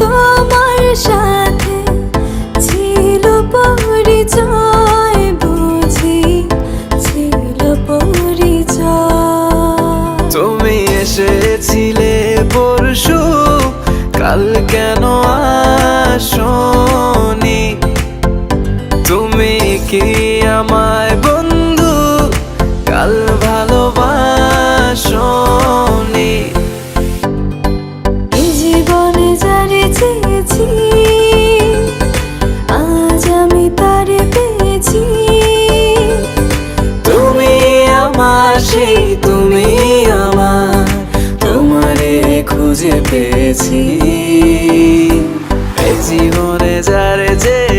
তোমার সাথে ছিল পরিচয়, বুঝি ছিল পরিচয়। তুমি এসেছিলে পরশু, কাল কেন আসনি? তুমি কি আমায় সেই তুমি আমার তোমারে খুঁজে পেয়েছি। এই জীবনে যারে যে